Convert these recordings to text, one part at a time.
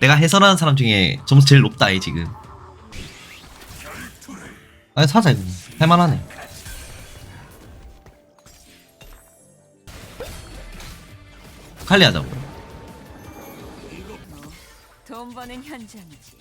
내가 해설하는 사람 중에 점수 제일 높다 이 지금. 아 사자 이거. 할만하네. 칼리 하자고. 돈 버는 현장이지.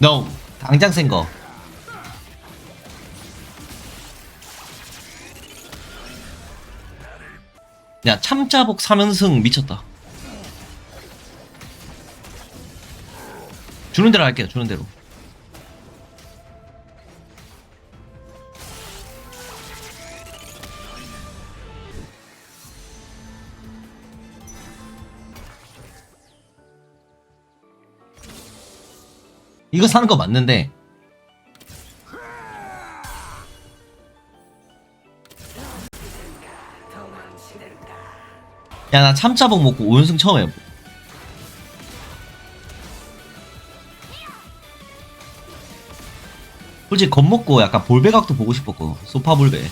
No. 당장 센 거. 야 참자복 3연승 미쳤다. 주는 대로 할게요 주는 대로 이거 사는 거 맞는데. 야 나 참자복 먹고 5연승 처음 해 솔직히 겁먹고 약간 볼배각도 보고 싶었고 소파 볼배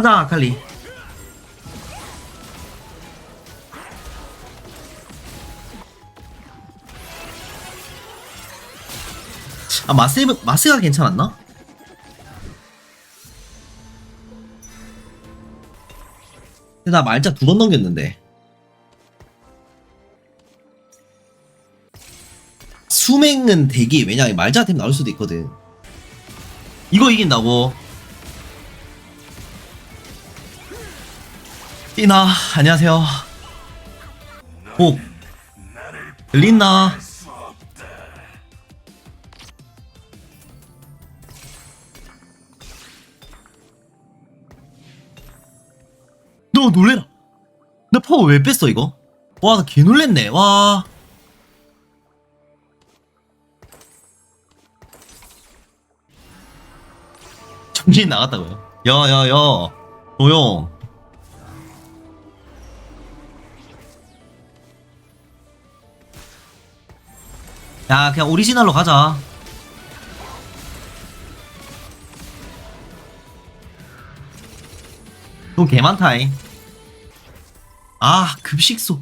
가자 칼리. 아 마스 마스가 괜찮았나? 근데 나 말자 두 번 넘겼는데. 수맹은 대기 왜냐 말자 템 나올 수도 있거든. 이거 이긴다고 띠나 안녕하세요. 오 들린나. 너 놀래라. 나 파워 왜 뺐어 이거? 와 나 개 놀랬네. 와. 정신 나갔다고요? 야야야. 조용 야 그냥 오리지널로 가자. 돈 개 많다잉. 아 급식소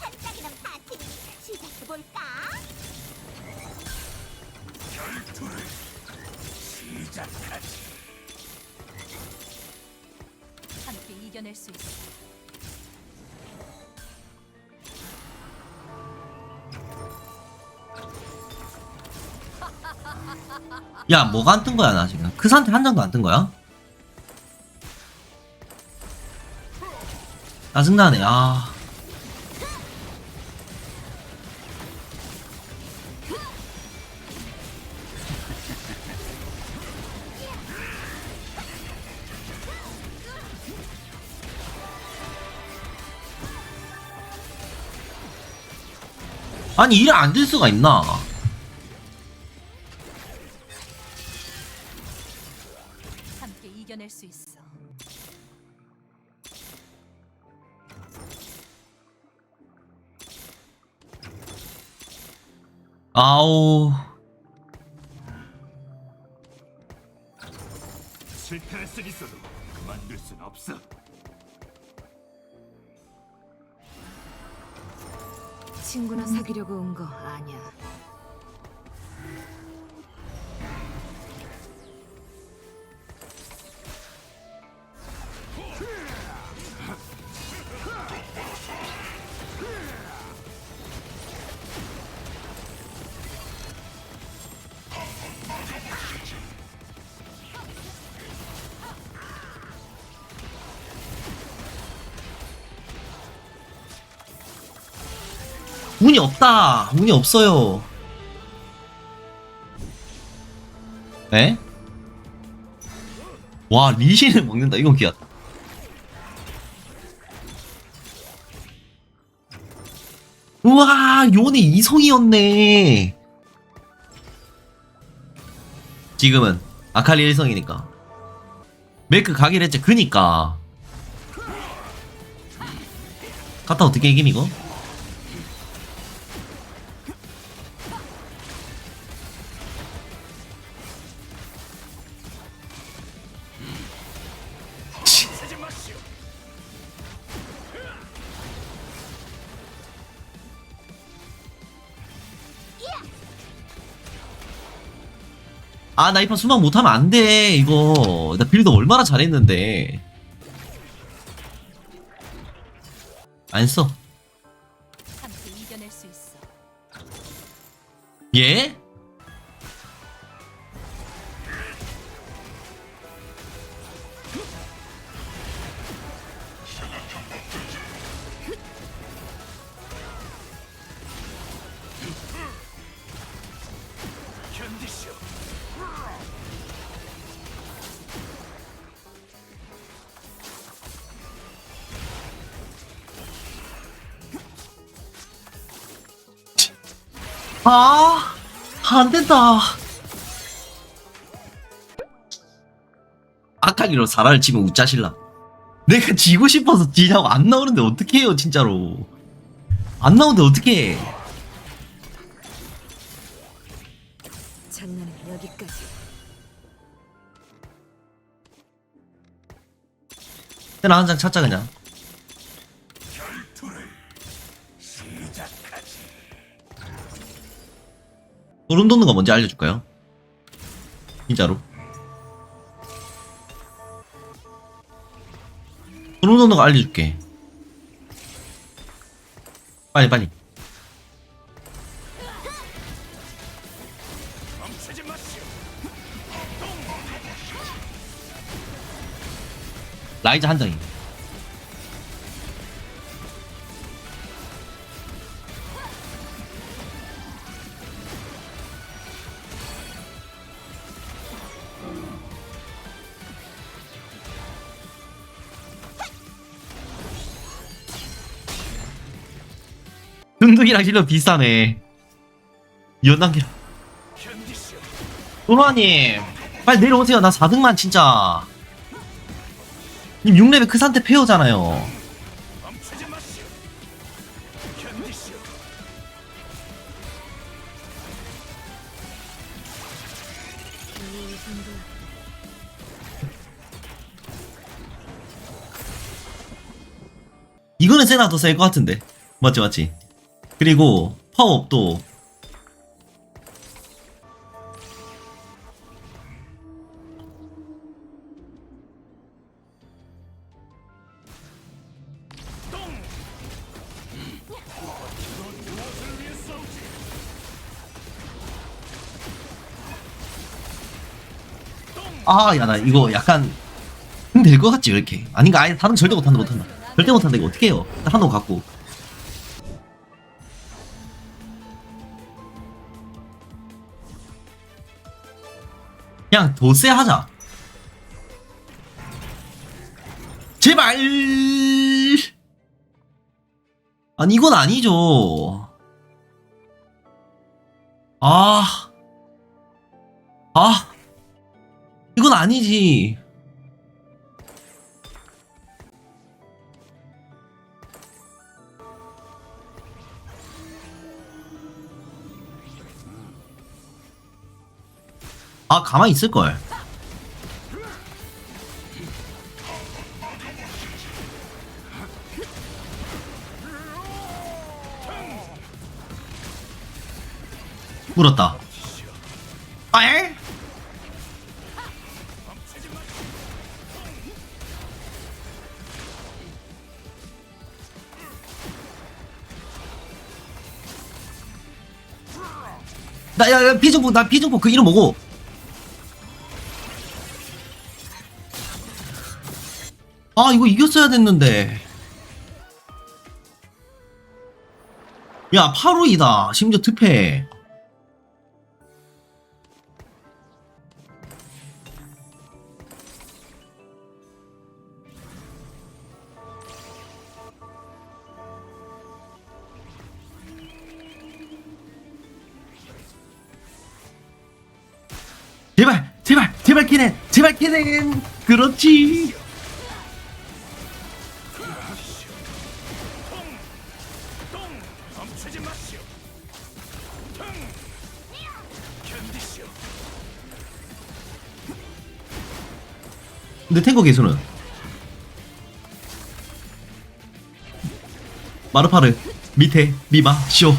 반짝이는 파티를 시작해볼까? 함께 이겨낼 수 있어. 야 뭐가 안 뜬 거야 나 지금 그 상태 한 장도 안 뜬 거야? 짜증나네 아 아니 일을 안될 수가 있나 함께 이겨낼 수 있어. 아우 실패할 순 있어도 그만둘 순 없어. 친구나 사귀려고 온 거 아니야. 운이 없다. 운이 없어요. 에? 와, 리신을 먹는다. 이건 귀하다. 우와, 요네 이성이었네. 지금은 아칼리 일성이니까. 메이크 가긴 했지. 그니까. 갔다 어떻게 이김 이거? 아, 나 이판 수박 못하면 안 돼, 이거. 나 빌드 얼마나 잘했는데. 안 써. 예? 아, 안 된다. 아칼리로 사라를 치면 웃자실라. 내가 지고 싶어서 지냐고 안 나오는데 어떻게 해요, 진짜로. 안 나오는데 어떻게 해. 장난은 여기까지. 하나 한장 찾자, 그냥. 소름 돋는 거 뭔지 알려줄까요? 진짜로. 소름 돋는 거 알려줄게. 빨리, 빨리. 라이즈 한 장이. 등등이랑 실력 비싸네. 견디시오. 노라님, 빨리 내려오세요. 나 4등만 진짜. 님 6레벨 그 상태 페어잖아요. 이거는 세나 더 셀 것 같은데. 맞지, 맞지. 그리고 파워업도 아, 야, 나 이거 약간 될것 같지, 왜 이렇게. 아닌가? 아니, 다른 절대 못한다, 못한다. 절대 못한다, 이거 어떻게 해요? 딱 한동 갖고. 그냥 도세 하자. 제발! 아니, 이건 아니죠. 아. 아. 이건 아니지. 아, 가만히 있을걸. 물었다. 아에? 나, 야, 야, 비중포, 나 비중포 그 이름 뭐고? 아, 이거 이겼어야 됐는데. 야 8호이다. 심지어 특패. 제발 제발 제발 캐넨 제발 캐넨 그렇지 멈추지 마시오. 퉁 견디시오. 근데 탱커 개수는? 마르파르 밑에 미마 쇼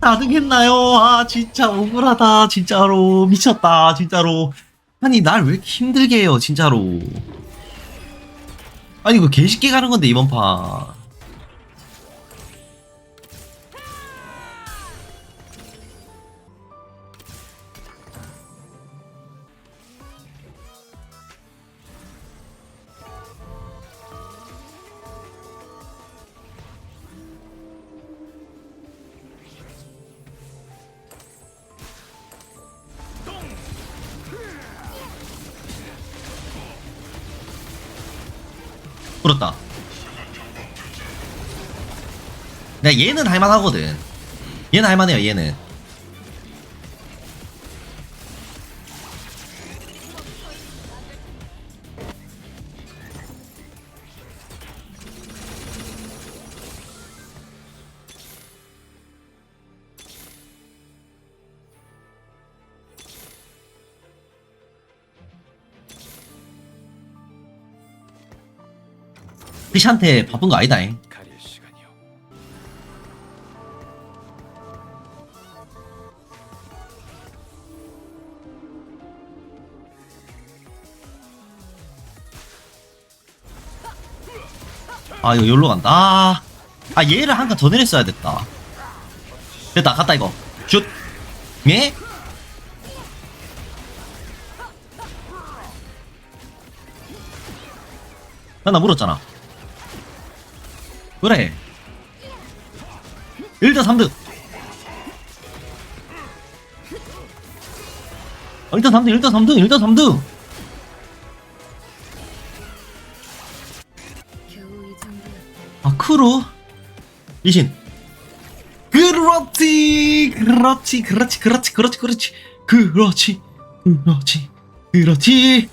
4등 했나요? 아 진짜 억울하다. 진짜로. 미쳤다. 진짜로. 아니 날 왜 이렇게 힘들게 해요 진짜로. 아니 이거 개쉽게 가는 건데 이번 판 풀었다. 야 얘는 할만하거든. 얘는 할만해요 얘는 피시한테 바쁜 거 아니다잉. 아 이거 여기로 간다. 아, 아 얘를 한 칸 더 내렸어야 됐다. 됐다 갔다 이거. 슛. 예? 나나 물었잖아 그래. 1등 3등 어, 1등 3등 1등 3등 1등 3등 겨우 이 정도였다. 아 크루? 리신. 그렇지 그렇지 그렇지 그렇지 그렇지 그렇지. 그렇지 그렇지 그렇지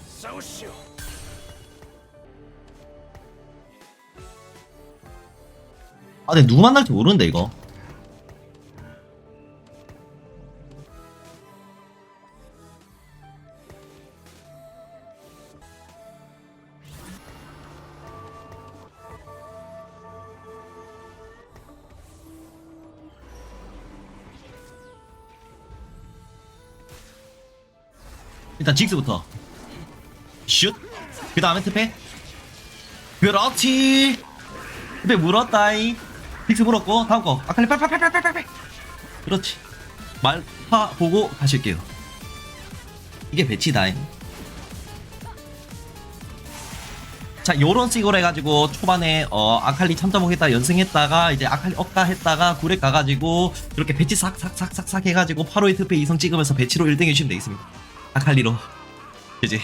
아 근데 누구 만날지 모르는데 이거. 일단 직스부터. 슛그 다음에 트페. 그렇지. 근데 물었다이 빅스 물었고 다음 거. 아칼리 빨빨빨빨빨빨 그렇지. 말파 보고 가실게요. 이게 배치다잉. 자 요런 식으로 해가지고 초반에 어 아칼리 참자목했다 연승했다가 이제 아칼리 억가 했다가 구렉 가가지고 이렇게 배치 싹싹싹싹싹 해가지고 8호의 특패 2성 찍으면서 배치로 1등 해주시면 되겠습니다. 아칼리로. 이제